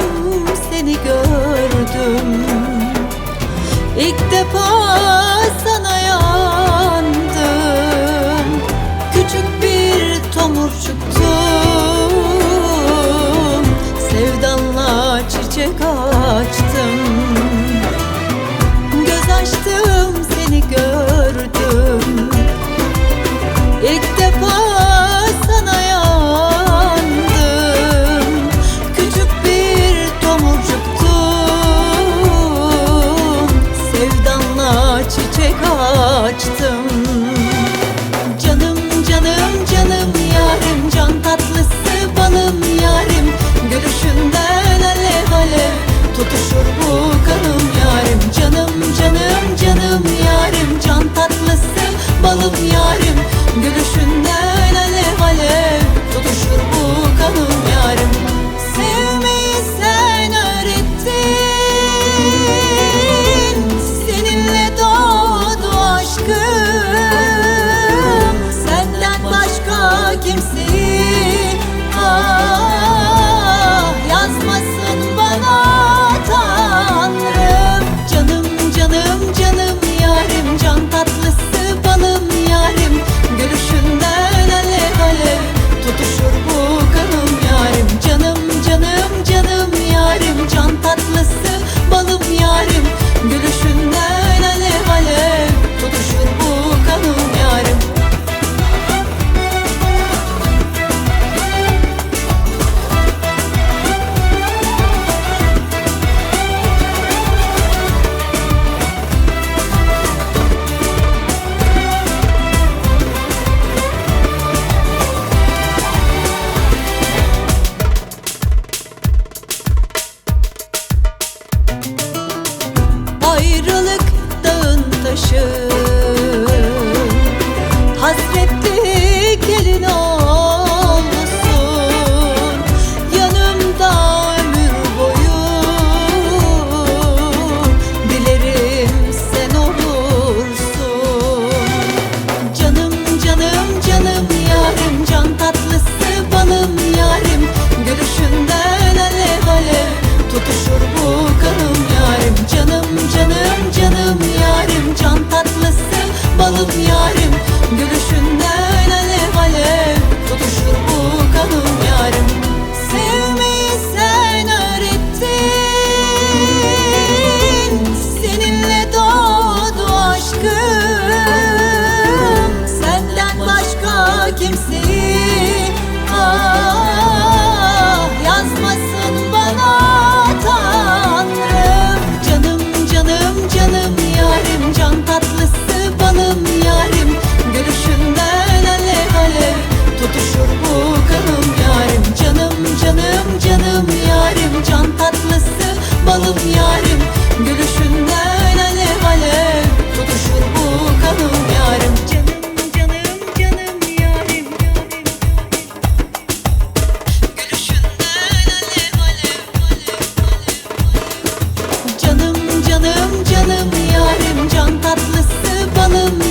başım seni gördüm. İlk defa sana yandım. Küçük bir tomurcuk açtım. Canım canım canım yarim Can tatlısı balım yarim. Gülüşünden alev alev tutuşur ayrılık dağın taşı. can tatlısı balım yarım Gülüşünden alev alev tutuşur bu kanım yarım Canım canım canım yarim yarim Gülüşünden alev alev Canım canım canım yarim. Can tatlısı balım